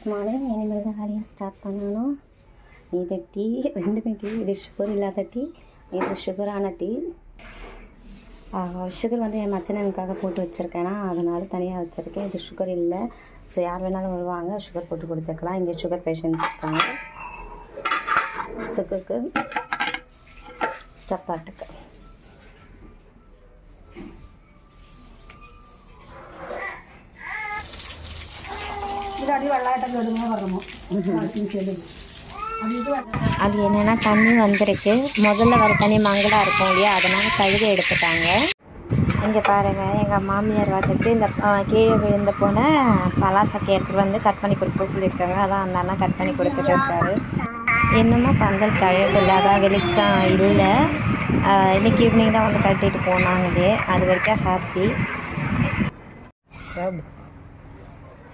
Good morning இனிமேல் தான் வேலையை ஸ்டார்ட் பண்ணணும். இது டீ ரெண்டுமே டீ இது சுகர் இல்லாத டீ இது சுகரான டீ. சுகர் வந்து என் மச்சனனுக்காக போட்டு வச்சுருக்கேன்னா அதனால் தனியாக வச்சுருக்கேன். இது சுகர் இல்லை. ஸோ யார் வேணாலும் வருவாங்க. சுகர் போட்டு கொடுத்துக்கலாம். இங்கே சுகர் பேஷண்ட்ஸ் இருக்காங்க. சுகருக்கு சப்பாட்டுக்கு அது என்னென்னா தண்ணி வந்திருக்கு முதல்ல வர தண்ணி மங்களாக இருக்கும் இல்லையா அதனால் கழுத எடுத்துட்டாங்க இங்கே பாருங்கள் எங்கள் மாமியார் வந்துட்டு இந்த கீழே விழுந்த போன பலாச்சக்கை எடுத்துகிட்டு வந்து கட் பண்ணி கொடுக்க சொல்லியிருக்காங்க அதான் அந்த அண்ணா கட் பண்ணி கொடுத்துட்டு இருக்காரு இன்னமும் பந்தல் கழுவில்லை அதான் வெளிச்சம் இல்லை இன்றைக்கி ஈவினிங் தான் வந்து கட்டிட்டு போனாங்களே அது வரைக்கும் ஹாப்பி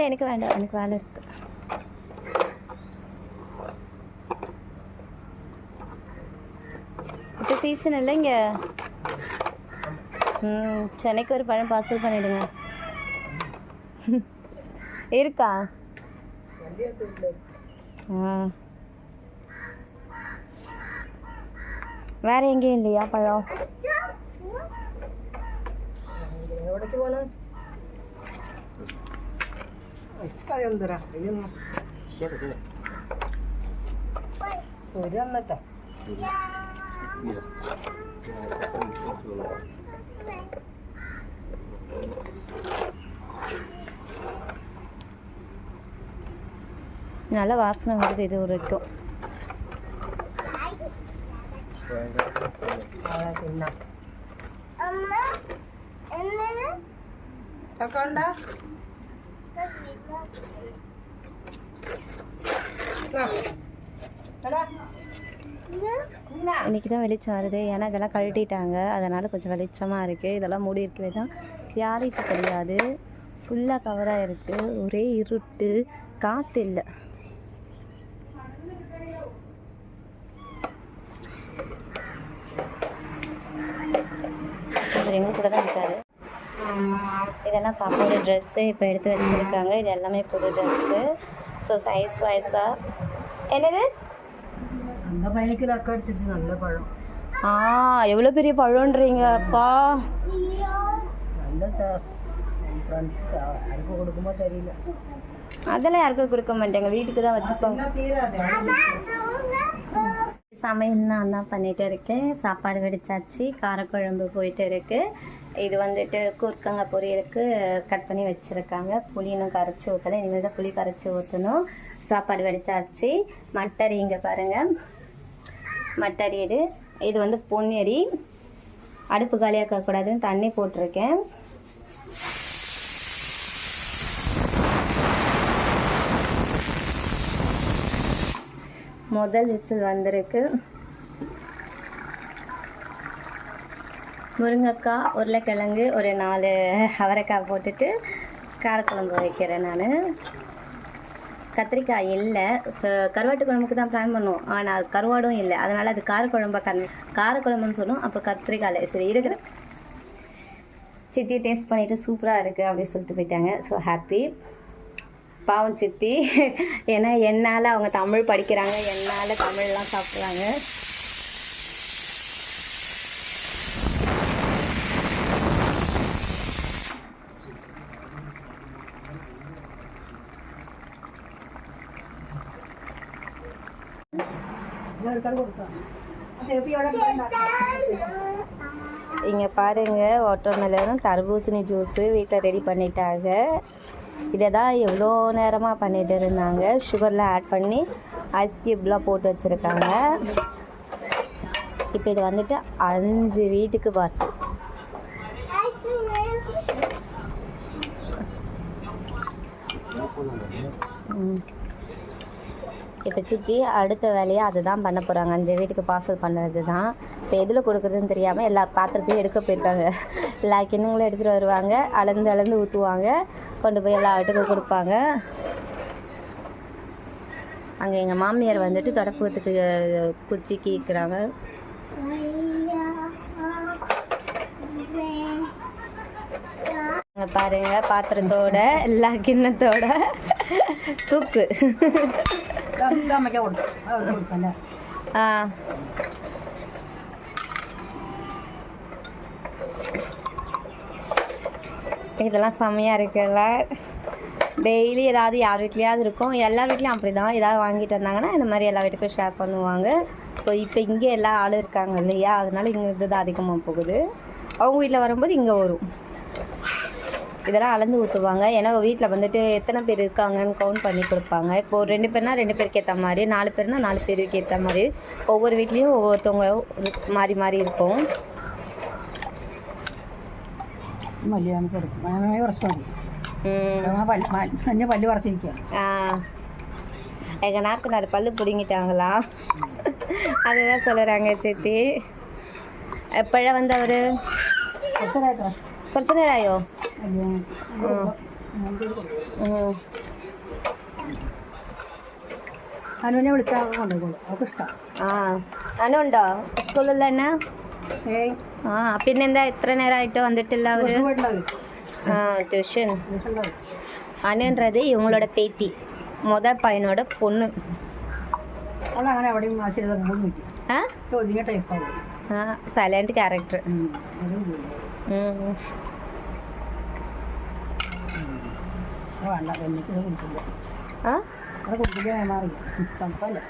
இல்லை எனக்கு வேண்டாம் எனக்கு வேலை இருக்கு. இப்போ சீசன் இல்லை இங்கே ம் சென்னைக்கு ஒரு பழம் பார்சல் பண்ணிடுங்க. இருக்கா? ஆ வேற எங்கேயும் இல்லையா பழம்? എവിടേക്ക് പോണ് എന്തരാ ഒരു വന്നിട്ടാ நல்ல வாசனை வருது இது வரைக்கும் തിന്നാം இன்னைக்கு தான் வெளிச்சம் வருது ஏன்னா இதெல்லாம் கழட்டிட்டாங்க. அதனால் கொஞ்சம் வெளிச்சமாக இருக்குது இதெல்லாம் மூடி இருக்கவே தான் கிளாரிட்டி தெரியாது. ஃபுல்லாக கவராக இருக்குது ஒரே இருட்டு. காற்று இல்லை. அவர் எங்கள் கூட தான் இருக்காரு. இதெல்லாம் பாப்பாவோட ட்ரெஸ்ஸு இப்போ எடுத்து வச்சுருக்காங்க. இது எல்லாமே புது ட்ரெஸ்ஸு ஸோ சைஸ் வைஸாக என்னது? அந்த பையனுக்கு ரக்க அடிச்சிச்சு நல்ல பழம். ஆ எவ்வளோ பெரிய பழம்ன்றீங்கப்பா நல்ல சார் யாருக்கும் கொடுக்குமோ தெரியல. அதெல்லாம் யாருக்கும் கொடுக்க மாட்டேங்க. வீட்டுக்கு தான் வச்சுப்போம் சமையல் நான் தான் பண்ணிகிட்டு இருக்கேன். சாப்பாடு வெடிச்சாச்சு. காரக்குழம்பு போயிட்டு இருக்குது இது வந்துட்டு கூர்க்கங்க பொரியலுக்கு கட் பண்ணி வச்சுருக்காங்க. புளி கரைச்சி ஊற்றலை இனிமேல் தான் புளி கரைச்சி ஊற்றணும் சாப்பாடு வடித்தாச்சு மட்டரி இங்கே பாருங்கள் மட்டரி இது. இது வந்து பொன்னெறி அடுப்பு காலியாக்கக்கூடாதுன்னு தண்ணி போட்டிருக்கேன். முதல் விசில் வந்திருக்கு. முருங்கைக்காய் உருளைக்கிழங்கு ஒரு நாலு அவரைக்காய் போட்டுட்டு காரக்குழம்பு வைக்கிறேன் நான். கத்திரிக்காய் இல்லை. ச- கருவாட்டு குழம்புக்கு தான் பிளான் பண்ணுவோம். ஆனால் கருவாடும் இல்லை. அதனால் அது காரக்குழம்பா கண் காரக்குழம்புன்னு சொன்னோம் அப்போ கத்திரிக்காய் இல்லை. சரி இருக்கிற சித்தி டேஸ்ட் பண்ணிவிட்டு சூப்பராக இருக்குது அப்படின்னு சொல்லிட்டு போயிட்டாங்க. ஸோ ஹாப்பி பாவம் சித்தி. ஏன்னா என்னால் அவங்க தமிழ் படிக்கிறாங்க. என்னால் தமிழ்லாம் சாப்பிட்றாங்க. இங்கே பாருங்கள் வாட்டர்மெலனும் தர்பூசணி ஜூஸு வீட்டில் ரெடி பண்ணிட்டாங்க. இதை தான் எவ்வளோ நேரமாக பண்ணிகிட்டு இருந்தாங்க சுகர்லாம் ஆட் பண்ணி ஐஸ் கியூப்லாம் போட்டு வச்சுருக்காங்க. இப்போ இது வந்துட்டு அஞ்சு வீட்டுக்கு பார்சல் ம். இப்போ சித்தி அடுத்த வேலையாக அதுதான் பண்ண போகிறாங்க அந்த வீட்டுக்கு பார்சல் பண்ணுறது தான் இப்போ எதில் கொடுக்குறதுன்னு தெரியாமல் எல்லா பாத்திரத்தையும் எடுக்க போயிருக்காங்க. எல்லா கிண்ணங்களும் எடுத்துகிட்டு வருவாங்க. அளந்து அளந்து ஊற்றுவாங்க கொண்டு போய் எல்லா வீட்டுக்கும் கொடுப்பாங்க. அங்கே எங்கள் மாமியார் வந்துட்டு தொடப்பத்துக்கு குச்சி கீக்கிறாங்க. பாருங்க பாத்திரத்தோட எல்லா கிண்ணத்தோட தூக்கு. இதெல்லாம் செம்மையாக இருக்குல்ல டெய்லி ஏதாவது யார் வீட்லேயாவது இருக்கும் எல்லார் வீட்லேயும் அப்படி தான் ஏதாவது வாங்கிட்டு வந்தாங்கன்னா இந்த மாதிரி எல்லா வீட்டுக்கும் ஷேர் பண்ணுவாங்க ஸோ இப்போ இங்கே எல்லா ஆளும் இருக்காங்க இல்லையா அதனால இங்கே இது தான் அதிகமாக போகுது அவங்க வீட்டில் வரும்போது இங்கே வரும் இதெல்லாம் அளந்து ஊற்றுவாங்க ஏன்னா வீட்டில் வந்துட்டு எத்தனை பேர் இருக்காங்கன்னு கவுண்ட் பண்ணி கொடுப்பாங்க இப்போ ஒரு ரெண்டு பேர்னா ரெண்டு பேருக்கு ஏற்ற மாதிரி நாலு பேர்னா நாலு பேருக்கு ஏற்ற மாதிரி ஒவ்வொரு வீட்லேயும் ஒவ்வொருத்தவங்க மாறி மாறி இருக்கும் വലിയ നമുക്ക് കൊടുക്കും നന്നായി കുറച്ച് മതി ம், ആ പല്ല് തന്നെ പല്ല് പറിച്ചിരിക്കുക ஆ. எங்கள் நாத்தனார் பல்லு பிடுங்கிட்டாங்களா அதுதான் சொல்லுறாங்க சித்தி எப்பழ வந்தவர் കുറച്ചേരായിട്ടോ കുറച്ച് നേരമായോ വലിയ ம் അനുവിനെ വിളിച്ചാൽ കൊണ്ടുപോയിക്കോളൂ അവൾക്ക് ഇഷ്ടമാണ് ആ അനുണ്ടോ സ്കൂളിൽ തന്നെ ഏയ് ആ പിന്നെന്താ ഇത്ര നേരമായിട്ട് വന്നിട്ടില്ല അവർ ദിവസം പോയിട്ടുണ്ടാവും ஆ டியூஷன் ദിവസം ഉണ്ടാവും அனுன்றது இவங்களோட பேத்தி முத பையனோட பொண்ணு അവൾ അങ്ങനെ എവിടെയും ആശയം പോകുന്നു നിൽക്കും ஆ ഒതുങ്ങിയ ടൈപ്പാണ് ஆ சைலண்ட் கேரக்டர் അതും പോയില്ല ம் വേണ്ട എനിക്ക് ഇത് കുടിക്കില്ല ஆ അത് കുടിക്കില്ല മാറില്ല തണുപ്പല്ലേ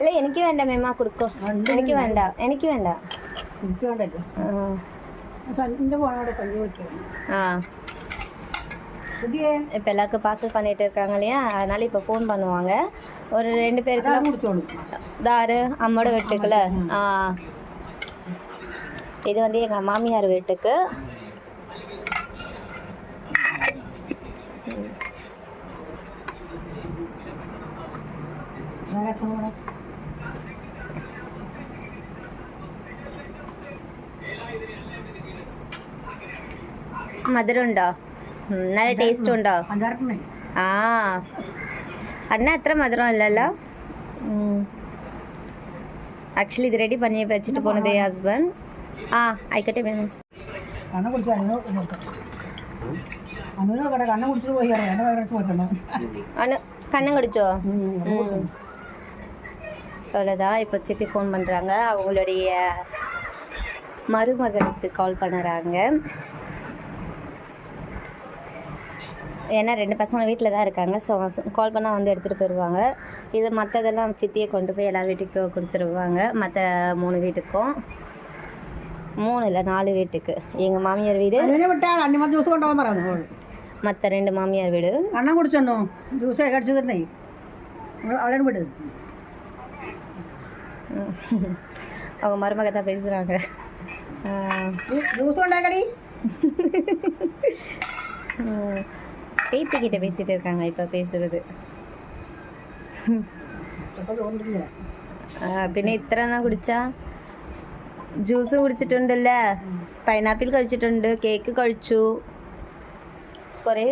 இல்லை எனக்கு வேண்டாம் மேமா கொடுக்கும் எனக்கு வேண்டாம் எனக்கு வேண்டாம் എനിക്ക് വേണ്ടല്ലോ ஆ. സഞ്ജിൻ്റെ പോണവിടെ സഞ്ജി വിളിക്കുക ஆ പുതിയ இப்போ எல்லாருக்கும் பார்சல் பண்ணிட்டு இருக்காங்க இல்லையா அதனால இப்போ ஃபோன் பண்ணுவாங்க ஒரு ரெண்டு பேருக்கு അതാണ് കുടിച്ചോളൂ தாரு அம்மோட வீட்டுக்குள்ள ஆ இது வந்து எங்கள் மாமியார் வீட்டுக்கு വേറെ സുഖമാണ് മധുരം ഉണ്ടോ ഉം, നല്ല ടേസ്റ്റ് ഉണ്ടോ അഞ്ചാറെണ്ണേ ആ അന്ന അത്ര മധുരം ഇല്ലല്ലോ ആക്ച്വലി ഇത് റെഡി പണി വെച്ചിട്ട് പോണത് ഹസ്ബൻഡ് ആ ആയിക്കോട്ടെ മേം കണ്ണ കുടിച്ചു അനു അനുവിനോട് കട കണ്ണ കുടിച്ചിട്ട് പോയി അറിയാം എൻ്റെ വയറത്ത് പോയിട്ടുണ്ടോ அனு கண்ணம் கடிச்சோ കണ്ണ കുടിച്ചു அவ்வளோதான் இப்போ சித்தி ஃபோன் பண்ணுறாங்க அவங்களுடைய மருமகளுக்கு கால் பண்ணுறாங்க ஏன்னா ரெண்டு பசங்க வீட்டில் தான் இருக்காங்க ஸோ கால் பண்ணால் வந்து எடுத்துகிட்டு போயிடுவாங்க இது மற்றதெல்லாம் சித்தியை கொண்டு போய் எல்லா வீட்டுக்கும் கொடுத்துருவாங்க மற்ற மூணு வீட்டுக்கும் மூணு இல்லை நாலு வீட்டுக்கு எங்கள் மாமியார் வீடு അനുവിനെ വിട്ടാൽ അന്നിമ ജ്യൂസ് കൊണ്ടുപോകാൻ പറഞ്ഞു അവള് மற்ற ரெண்டு மாமியார் வீடு കണ്ണൻ കുടിച്ചെന്നോ ജ്യൂസ് കടിച്ചു തരണേ അവളെ വിട് ம். அவங்க மருமக தான் பேசுகிறாங்க ജ്യൂസ് ഉണ്ടാക്കടി பேத்திக்கிட்ட பேசிட்டு இருக்காங்க இப்போ பேசுறது ചിലപ്പോൾ തോന്നിട്ടില്ല ആ, പിന്നെ ഇത്ര എണ്ണം കുടിച്ചാ ജ്യൂസ് കുടിച്ചിട്ടുണ്ടല്ല പൈനാപ്പിൾ കഴിച്ചിട്ടുണ്ട് കേക്ക് കഴിച്ചു കുറേ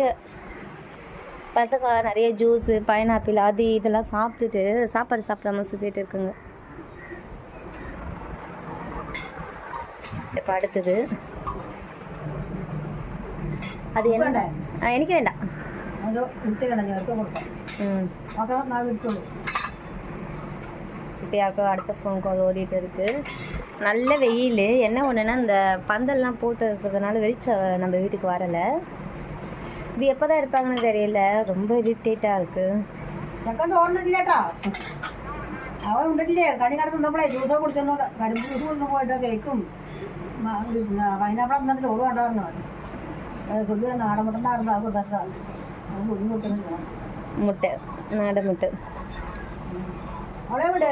பசங்க நிறைய ஜூஸு பைனாப்பிள் அது இதெல்லாம் சாப்பிட்டுட்டு சாப்பாடு சாப்பிடாம சுற்றிட்டு இருக்குங்க இப்போ அடுத்தது அது என்ன വേണ്ടേ ஆ, எனக்கு வேண்டாம் അത് കുടിച്ചേക്കണം ഞങ്ങൾക്ക് കൊടുക്കാം ம் ഒക്കെ നാളെ വിളിച്ചോളൂ இப்போ யாருக்கோ அடுத்த ஃபோன் கால் ஓடிட்டு இருக்கு நல்ல வெயில் என்ன ஒன்றுனா இந்த பந்தல்லாம் போட்டு இருக்கிறதுனால வெளிச்சம் நம்ம வீட்டுக்கு வரலை இது எப்போ தான் எடுப்பாங்கன்னு தெரியல ரொம்ப இரிட்டேட்டாக இருக்குது ചെക്കൻ തോന്നിട്ടില്ല കേട്ടോ അവൻ ഉണ്ടിട്ടില്ലേ കണി കടത്തുന്നപ്പോഴേ ജ്യൂസോ കുടിച്ചെന്നോ കരിമ്പ് ജ്യൂസ് കൊണ്ടു പോയിട്ട് കേക്കും പൈനാപ്പിൾ എന്നിട്ട് ചോറ് കണ്ടായിരുന്നു சொல்லி നാടൻ മുട്ടണ്ടായിരുന്നു അത് കൊടുത്താൽ അത് കുഞ്ഞു കിട്ടുന്നില്ല முட்டை நாடை முட்டை അവളെ വിട്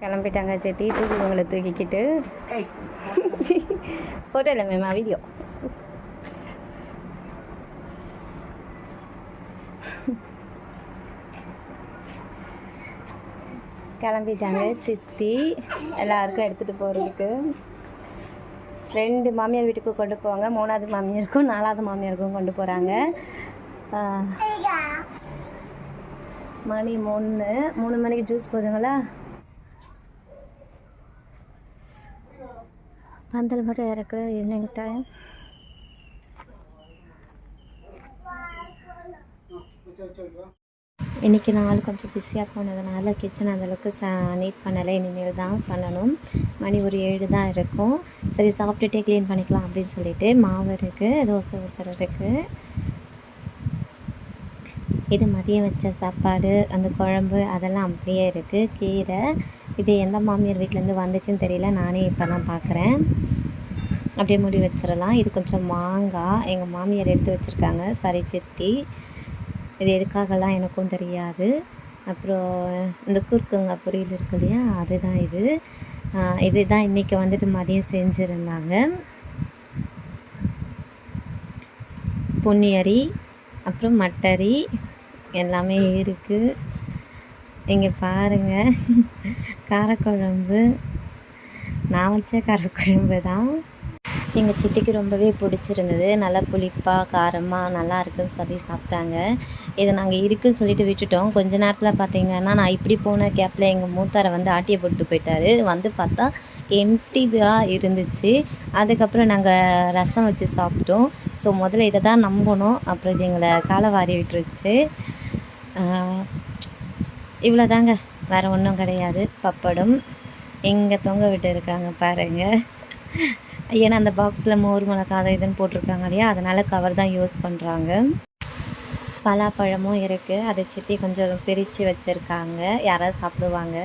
கிளம்பிட்டாங்க சேத்தி. தூக்கி உங்களை தூக்கிக்கிட்டு. ஃபோட்டோ இல்லை மேம் வீடியோ கிளம்பிட்டாங்க சித்தி. எல்லாருக்கும் எடுத்துகிட்டு போகிறதுக்கு ரெண்டு மாமியார் வீட்டுக்கு கொண்டு போவாங்க. மூணாவது மாமியாருக்கும் நாலாவது மாமியாருக்கும் கொண்டு போகிறாங்க மணி மூணு. மூணு மணிக்கு ஜூஸ் போதுங்களா பந்தல் மட்டும் இறக்குற ஈவினிங் டைம் இன்றைக்கி நாள் கொஞ்சம் பிஸியாக போனதுனால கிச்சன் அந்தளவுக்கு ச நீட் பண்ணலை. இனிமேல் தான் பண்ணணும். மணி ஒரு ஏழு தான் இருக்கும். சரி சாப்பிட்டுட்டே க்ளீன் பண்ணிக்கலாம் அப்படின்னு சொல்லிட்டு மாவு இருக்குது தோசை ஊற்றுறதுக்கு இது மதியம் வச்ச சாப்பாடு அந்த குழம்பு அதெல்லாம் அப்படியே இருக்குது கீரை இது எந்த மாமியார் வீட்டிலேருந்து வந்துச்சுன்னு தெரியல. நானே இப்போ தான் பார்க்குறேன் அப்படியே முடி வச்சிடலாம். இது கொஞ்சம் மாங்காய். எங்கள் மாமியார் எடுத்து வச்சுருக்காங்க. சரி சித்தி. இது எதுக்காகலாம் எனக்கும் தெரியாது. அப்புறம் இந்த குறுக்குங்க பொரியல் இருக்கு இல்லையா? அதுதான் இது. இதுதான் இன்றைக்கி வந்துட்டு மதியம் செஞ்சுருந்தாங்க. பொன்னியரி அப்புறம் மட்டரி. எல்லாமே இருக்குது இங்கே பாருங்கள் காரக்குழம்பு. நான் வச்ச காரக்குழம்பு தான். எங்கள் சித்திக்கு ரொம்பவே பிடிச்சிருந்தது. நல்லா புளிப்பாக காரமாக நல்லா இருக்குன்னு சொல்லி சாப்பிட்டாங்க. இது நாங்கள் இருக்குன்னு சொல்லிட்டு விட்டுட்டோம். கொஞ்ச நேரத்தில் பார்த்தீங்கன்னா நான் இப்படி போன கேப்பில் எங்கள் மூத்தாரை வந்து ஆட்டியை போட்டு போயிட்டாரு. வந்து பார்த்தா எம்டிவாக இருந்துச்சு. அதுக்கப்புறம் நாங்கள் ரசம் வச்சு சாப்பிட்டோம். ஸோ முதல்ல இதை தான் நம்பணும். அப்புறம் இது எங்களை காலை வாரி விட்டுருச்சு. இவ்வளோதாங்க வேறு ஒன்றும் கிடையாது. பப்படம். எங்கே தொங்க விட்டு இருக்காங்க பாருங்கள் ஏன்னா அந்த பாக்ஸில் மோர் மிளகா அதை இதுன்னு போட்டிருக்காங்க இல்லையா? அதனால் கவர் தான் யூஸ் பண்ணுறாங்க பலாப்பழமும் இருக்குது அதை சுற்றி கொஞ்சம் பிரித்து வச்சுருக்காங்க. யாராவது சாப்பிடுவாங்க.